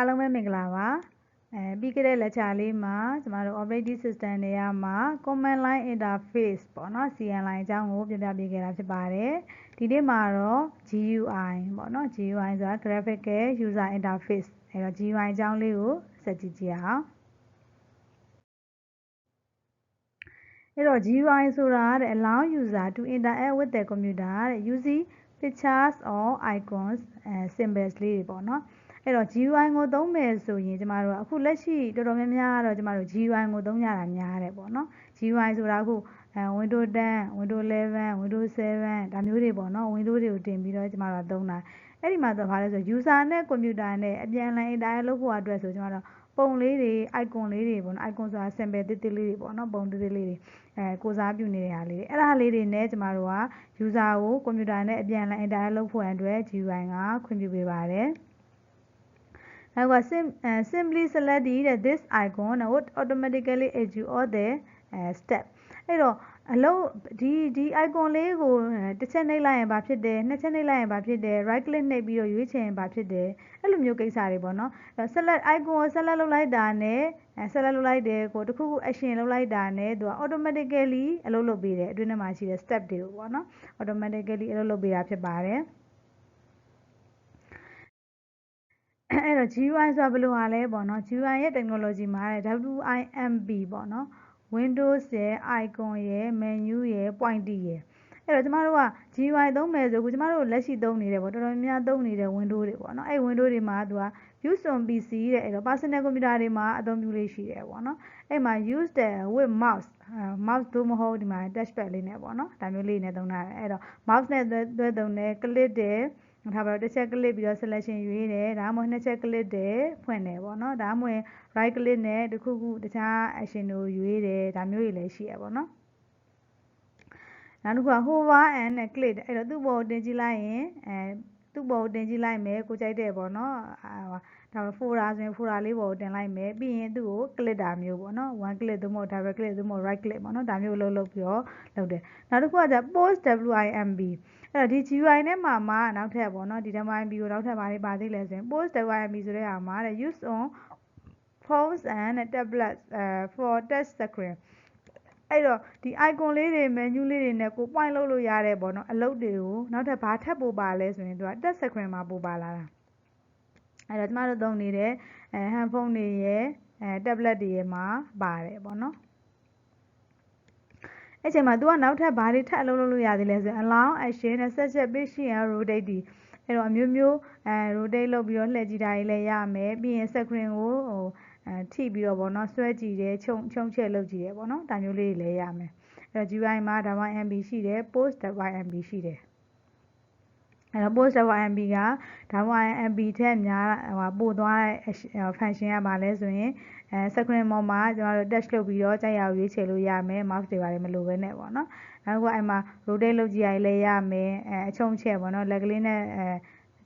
အားလုံးပဲမင်္ဂလာပါအဲပြီးခဲ့တဲ့ lecture လေးမှာကျမတို့ operating system တွေရမှာ command line interface ပေါ့နော် CLI အကြောင်းကိုပြပြပေးခဲ့တာဖြစ်ပါတယ်ဒီနေ့မှာတော့ GUI ပေါ့နော် GUI ဆိုတာ graphical user interface အဲတော့ GUI အကြောင်းလေးကိုဆက်ကြည့်ကြည့်အောင်အဲ့တော့ GUI ဆိုတာတဲ့ allow user to interact with the computer တဲ့ using pictures or icons အဲ symbols လေးတွေပေါ့နော် အဲ့တော့ GUI ကိုသုံးမယ်ဆိုရင်ကျမတို့ကအခုလက်ရှိတော်တော်များများကတော့ကျမတို့ GUI ကိုသုံးကြတာများတယ်ပေါ့နော် GUI ဆိုတာအခုအဲ Windows 10 Windows 11 Windows 7ဒါမျိုးတွေပေါ့နော် Windows တွေကိုတင်ပြီးတော့ကျမတို့သုံးတာအဲ့ဒီမှာတော့ဘာလဲဆို user နဲ့ computer နဲ့အပြန်အလှန် interact လုပ်ဖို့အတွက်ဆိုကျမတို့ပုံလေးတွေ icon လေးတွေပေါ့နော် icon ဆိုတာ symbol တိတိလေးတွေပေါ့နော်ပုံတိတိလေးတွေအဲကိုစားပြုနေတဲ့ဟာလေးတွေအဲ့ဒါလေးတွေနဲ့ကျမတို့က user ကို computer နဲ့အပြန်အလှန် interact လုပ်ဖို့အတွက် GUI ကခွင့်ပြုပေးပါတယ် နောက်က sim uh, simply select the this icon would automatically execute all the uh, step အဲ့တော့အလုံးဒီဒီ icon လေးကိုတစ်ချက်နှိပ်လိုက်ရင်ဘာဖြစ်တယ်နှစ်ချက်နှိပ်လိုက်ရင်ဘာဖြစ်တယ် right click နှိပ်ပြီးတော့ရွေးချယ်ရင်ဘာဖြစ်တယ်အဲ့လိုမျိုးကိစ္စတွေပေါ့နော် select icon ကို select လုပ်လိုက်တာနဲ့ select လုပ်လိုက်တယ်ကိုတခုခု action လုပ်လိုက်တာနဲ့သူက automatically အလုပ်လုပ်ပေးတယ်အတွင်းထဲမှာရှိတဲ့ step တွေကိုပေါ့နော် automatically အလုပ်လုပ်ပေးတာဖြစ်ပါတယ်အဲ့ တော့ GUI ဆိုတာဘယ်လိုဟာလဲပေါ့နော် GUI ရဲ့ technology မှာတဲ့ WIMP ပေါ့နော် Windows ရဲ့ icon ရဲ့ menu ရဲ့ pointy ရဲ့အဲ့တော့ကျမတို့က GUI သုံးမယ်ဆိုခုကျမတို့လက်ရှိသုံးနေတယ်ပေါ့တော်တော်များများသုံးနေတဲ့ Windows တွေပေါ့နော်အဲ့ Windows တွေမှာသူက use on PC တဲ့အဲ့တော့ personal computer တွေမှာအသုံးပြုလေးရှိတယ်ပေါ့နော်အဲ့မှာ use the with mouse mouse သို့မဟုတ်ဒီမှာ touchpad လေးနဲ့ပေါ့နော်ဒါမျိုးလေးနဲ့သုံးတာအဲ့တော့ mouse နဲ့သွဲသုံးတယ် click တယ် ထားပါတော့တစ်ချက် click ပြီးတော့ selection ရွေးတယ်ဒါမှမဟုတ်နှစ်ချက် click တယ်ဖွင့်တယ်ပေါ့နော်ဒါမှမဟုတ် right click နဲ့တခုခုတခြား action ကိုရွေးတယ်ဒါမျိုးတွေလည်းရှိရပါတော့နောက်တစ်ခုက hover and click အဲ့တော့သူ့ဘောတင်ကြည့်လိုက်ရင်အဲသူ့ဘောတင်ကြည့်လိုက်မယ်ကိုကြိုက်တဲ့ပေါ့နော်ဒါပေမဲ့ folder ဆိုရင် folder လေးပေါ်တင်လိုက်မယ်ပြီးရင်သူ့ကို click တာမျိုးပေါ့နော် one click သို့မဟုတ် double click သို့မဟုတ် right click ပေါ့နော်ဒါမျိုးလုပ်လုပ်ပြီးတော့လုပ်တယ်နောက်တစ်ခုကじゃ post wimb အဲ့တော့ဒီ GUI နဲ့မှာမှနောက်ထပ်ပေါ့နော်ဒီ wimb ကိုနောက်ထပ်ဘာတွေပါသေးလဲဆိုရင် post wimb ဆိုတဲ့ဟာမှာတဲ့ use on phones and tablets uh, for touch screen အဲ့တော့ဒီ icon လေးတွေ menu လေးတွေနဲ့ကို point လုပ်လို့ရတယ်ပေါ့နော်အလုပ်တွေကိုနောက်ထပ်ဘာထပ်ပို့ပါလဲဆိုရင်သူက touch screen မှာပို့ပါလာတာအဲ့တော့ကျမတို့သုံးနေတဲ့အဲ handphone တွေရဲ့အဲ tablet တွေရဲ့မှာပါတယ်ပေါ့နော် အဲ့ချိန်မှာ तू ကနောက်ထပ်ဘာတွေထပ်အလုပ်လုပ်လို့ရသေးလဲဆိုရင် allow action နဲ့ set page ရှိရင် rotate ဒီအဲ့တော့အမျိုးမျိုးအဲ rotate လုပ်ပြီးတော့လှည့်ကြည့်တာတွေလည်းရမယ်ပြီးရင် screen ကိုဟိုအဲထိပြီးတော့ဗောနော်ဆွဲကြည့်တယ်ခြုံခြုံချက်လုပ်ကြည့်တယ်ဗောနော်ဒါမျိုးလေးတွေလည်းရမယ်အဲ့တော့ GUI မှာ WMB ရှိတယ် post WMB ရှိတယ် အဲ့တော့ post WMB က WMB ထက်များဟိုပို့သွားတဲ့ function ကဘာလဲဆိုရင်အဲ screen ပေါ်မှာကျမတို့ touch လုပ်ပြီးတော့ကြိုက်ရရွေးချယ်လို့ရမယ် mouse တွေပါတယ်မလိုဘဲနဲ့ပေါ့နော်နောက်တစ်ခုအဲ့မှာ rotate လုပ်ကြည့်ရလည်းရမယ်အဲအချုံချက်ပေါ့နော်လက်ကလေးနဲ့အဲ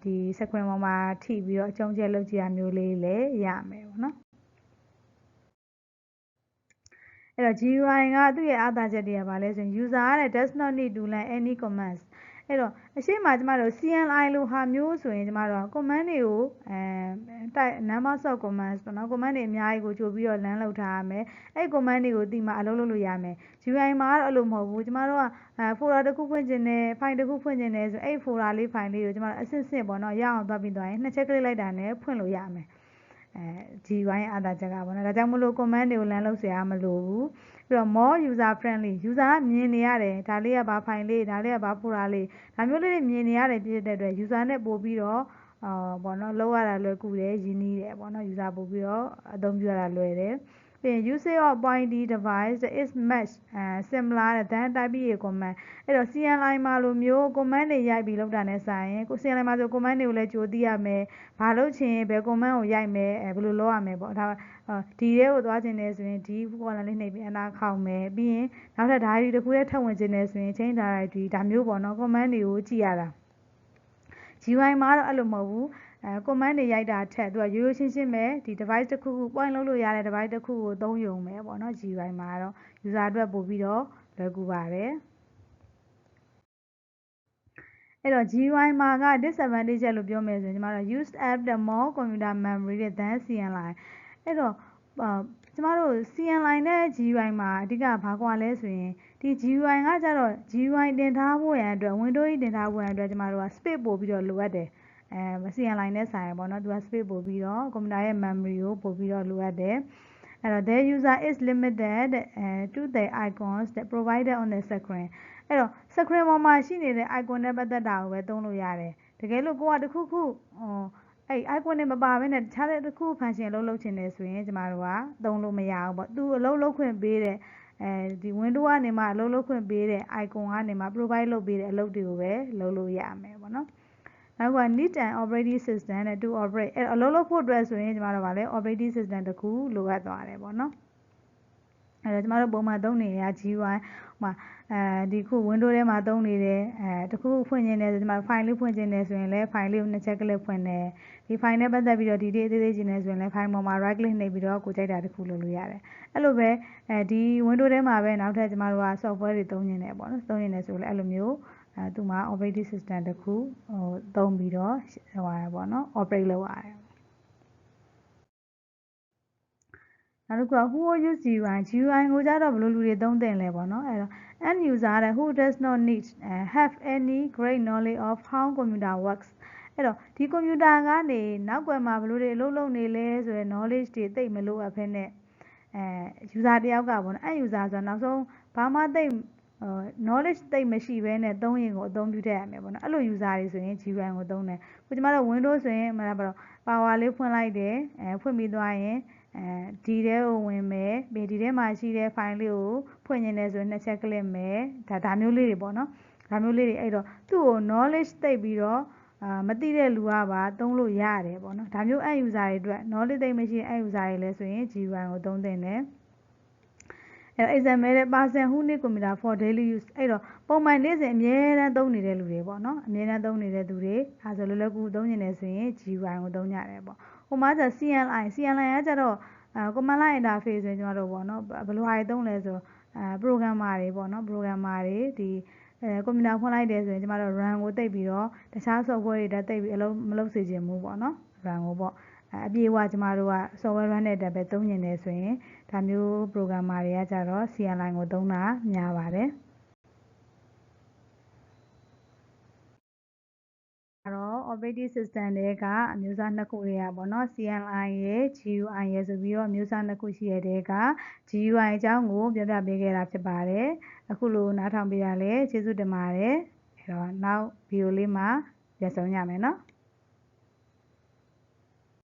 ဒီ screen ပေါ်မှာထိပြီးတော့အချုံချက်လုပ်ကြည့်ရမျိုးလေးလည်းရမယ်ပေါ့နော်အဲ့တော့ GUI ကသူ့ရဲ့အားသာချက်တွေကဘာလဲဆိုရင် user က does not need to learn any commands အဲ့တော့အရှိမကျမတို့ CLI လို့ဟာမျိုးဆိုရင်ကျမတို့ command တွေကိုအဲတိုက် number of commands ပေါ့နော် command တွေအများကြီးကိုကြိုပြီးတော့ learn လုပ်ထားရမယ်အဲ့ command တွေကိုဒီမှာအလုပ်လုပ်လို့ရမယ် GUI မှာကတော့အဲ့လိုမဟုတ်ဘူးကျမတို့ကအဲ folder တစ်ခုဖွင့်ခြင်းနဲ့ file တစ်ခုဖွင့်ခြင်းနဲ့ဆိုအဲ့ folder လေး file လေးကိုကျမတို့အစစ်စစ်ပေါ့နော်ရအောင်သွားပြီးသွားရင်နှစ်ချက်ကလေးလိုက်တာနဲ့ဖွင့်လို့ရမယ် အဲ GY အာသာချက်ကပေါ့နော်ဒါကြောင့်မလို့ comment တွေကိုလမ်းလုံးဆရာမလို့ဘူးပြီးတော့ more user friendly user မြင်နေရတယ်ဒါလေးကဘာဖိုင်လေးဒါလေးကဘာဖိုရာလေးဒါမျိုးလေးတွေမြင်နေရတယ်ဖြစ်တဲ့အတွက် user နဲ့ပို့ပြီးတော့အော်ပေါ့နော်လောက်ရတာလွယ်ကူတယ်ရင်းနှီးတယ်ပေါ့နော် user ပို့ပြီးတော့အသုံးပြုရတာလွယ်တယ် ပြီးရင် usage of pointy device is much uh, similar than type A command အဲ့တော့ CLI မှာလိုမျိုး command တွေရိုက်ပြီးလုပ်တာနဲ့ဆိုင်ရင်ကို CLI မှာဆို command တွေကိုလည်းကြိုသိရမယ်ဘာလုပ်ချင်ဘယ် command ကိုရိုက်မယ်အဲဘယ်လိုလုပ်ရမယ်ပေါ့ဒါဒီထဲကိုသွားခြင်းနဲ့ဆိုရင်ဒီပေါ်လာလေးနှိပ်ပြီးအနာခေါင်မယ်ပြီးရင်နောက်ထပ် diary တစ်ခုထဲထပ်ဝင်ခြင်းနဲ့ဆိုရင် change directory ဒါမျိုးပေါ့နော် command တွေကိုကြည့်ရတာ GUI မှာတော့အဲ့လိုမဟုတ်ဘူး အဲ command တွေရိုက်တာထက်သူကရိုးရိုးရှင်းရှင်းပဲဒီ device တစ်ခုခု point လုပ်လို့ရတဲ့ device တစ်ခုကိုသုံးယုံမယ်ပေါ့နော် GUI မှာတော့ user အတွက်ပို့ပြီးတော့လွယ်ကူပါတယ်အဲ့တော့ GUI မှာက disadvantage လို့ပြောမယ်ဆိုရင်ကျမတို့ used app the more computer memory တဲ့ than CLI အဲ့တော့အာကျမတို့ CLI နဲ့ GUI မှာအဓိကဘာကွာလဲဆိုရင်ဒီ GUI ကကြတော့ GUI တင်ထားဖို့ရန်အတွက် Windows ကြီးတင်ထားဖို့ရန်အတွက်ကျမတို့က space ပို့ပြီးတော့လိုအပ်တယ် အဲ CLI နဲ့ဆိုင်ရပေါ့နော်သူက space ပို့ပြီးတော့ computer ရဲ့ memory ကိုပို့ပြီးတော့လိုအပ်တယ်အဲ့တော့ their user is limited uh, to the icons that provided on the screen အဲ့တော့ screen ပေါ်မှာရှိနေတဲ့ icon နဲ့ပတ်သက်တာကိုပဲသုံးလို့ရတယ်တကယ်လို့ကိုကတခုခုဟိုအဲ့ icon နဲ့မပါဘဲနဲ့တခြားတဲ့တစ်ခု function လုံးလုပ်ချင်တယ်ဆိုရင်ကျမတို့ကသုံးလို့မရဘူးပေါ့သူအလုပ်လုပ်ခွင့်ပေးတဲ့အဲဒီ window ကနေမှအလုပ်လုပ်ခွင့်ပေးတဲ့ icon ကနေမှ provide လုပ်ပေးတဲ့အလုပ်တွေကိုပဲလုပ်လို့ရမယ်ပေါ့နော် နောက်က need an operating system နဲ့ to operate အဲ့အလုပ်လုပ်ဖို့အတွက်ဆိုရင်ကျမတို့ကလည်း operating system တစ်ခုလိုအပ်သွားတယ်ပေါ့နော်အဲ့တော့ကျမတို့ပုံမှန်သုံးနေရ GUI မှာအဲဒီခု window ထဲမှာသုံးနေတယ်အဲတခုဖွင့်ခြင်းနဲ့ဆိုကျမတို့ file လေးဖွင့်ခြင်းနဲ့ဆိုရင်လည်း file လေးကိုနှစ်ချက်ကလေးဖွင့်တယ်ဒီ file နဲ့ပတ်သက်ပြီးတော့ဒီဒီအသေးသေးခြင်းနဲ့ဆိုရင်လည်း file ပေါ်မှာ right click နှိပ်ပြီးတော့ကိုကြိုက်တာတစ်ခုလုပ်လို့ရတယ်အဲ့လိုပဲအဲဒီ window ထဲမှာပဲနောက်ထပ်ကျမတို့က software တွေသုံးနေတယ်ပေါ့နော်သုံးနေတယ်ဆိုလည်းအဲ့လိုမျိုး အဲသူမှာ operating system တစ်ခုဟိုသုံးပြီးတော့ဟိုပါပေါ့နော် operate လုပ်ရတယ်နောက်တစ်ခုက who use GUI GUI ကိုကြတော့ဘယ်လိုလူတွေသုံးသင့်လဲပေါ့နော်အဲ့တော့ end user တဲ့ who does not need uh, have any great knowledge of how computer works အဲ့တော့ဒီ computer ကနေနောက်ွယ်မှာဘယ်လိုတွေအလုပ်လုပ်နေလဲဆိုရယ် knowledge တွေသိမလို့အဖက်နဲ့အဲ user တယောက်ကပေါ့နော် end user ဆိုတာနောက်ဆုံးဘာမှသိ knowledge သိမရှိဘဲနဲ့သုံးရင်ကိုအသုံးပြုတတ်ရမယ်ပေါ့နော်အဲ့လို user တွေဆိုရင် GUI ကိုသုံးတယ်ခုကျမတို့ Windows ဆိုရင်မလားပါတော့ power လေးဖွင့်လိုက်တယ်အဲဖွင့်ပြီးသွားရင်အဲဒီထဲကိုဝင်မယ်ပြီးဒီထဲမှာရှိတဲ့ file လေးကိုဖွင့်နေတယ်ဆိုရင်နှစ်ချက်ကလစ်မယ်ဒါဒါမျိုးလေးတွေပေါ့နော်ဒါမျိုးလေးတွေအဲ့တော့သူ့ကို knowledge သိပြီးတော့အာမသိတဲ့လူကပါသုံးလို့ရတယ်ပေါ့နော်ဒါမျိုး end user တွေအတွက် knowledge သိမရှိတဲ့ end user တွေလည်းဆိုရင် GUI ကိုသုံးသင့်တယ် အဲ example တဲ့ person who need computer for daily use အဲ့တော့ပုံမှန်နေ့စဉ်အမြဲတမ်းသုံးနေတဲ့လူတွေပေါ့နော်အမြဲတမ်းသုံးနေတဲ့သူတွေအဲဆိုလွယ်လွယ်ကူသုံးနေတယ်ဆိုရင် GUI ကိုသုံးကြတယ်ပေါ့ဟိုမှာကျ CLI CLI ကကျတော့အဲ command line interface ဆိုရင်ကျွန်တော်တို့ပေါ့နော်ဘယ်လိုဟာတွေသုံးလဲဆိုအဲ programmer တွေပေါ့နော် programmer တွေဒီအဲကွန်ပျူတာဖွင့်လိုက်တယ်ဆိုရင်ကျမတို့ run ကိုတိတ်ပြီးတော့တခြား software တွေတက်တိတ်ပြီးအလုံးမလုပ်စေချင်ဘူးပေါ့နော် run ကိုပေါ့ အပြေအဝကျမတို့က software run တဲ့တက်ပဲသုံးနေတယ်ဆိုရင်ဒါမျိုး programmer တွေကကြတော့ CLI ကိုသုံးတာများပါတယ်တော့ operating system တွေကအမျိုးအစားနှစ်ခုတွေကပေါ့နော် CLI ရယ် GUI ရယ်ဆိုပြီးတော့အမျိုးအစားနှစ်ခုရှိရတဲ့က GUI အကြောင်းကိုပြောပြပေးခဲ့တာဖြစ်ပါတယ်အခုလိုနားထောင်ပေးရလဲကျေးဇူးတင်ပါတယ်အဲ့တော့နောက်ဗီဒီယိုလေးမှာပြန်ဆုံရမယ်နော်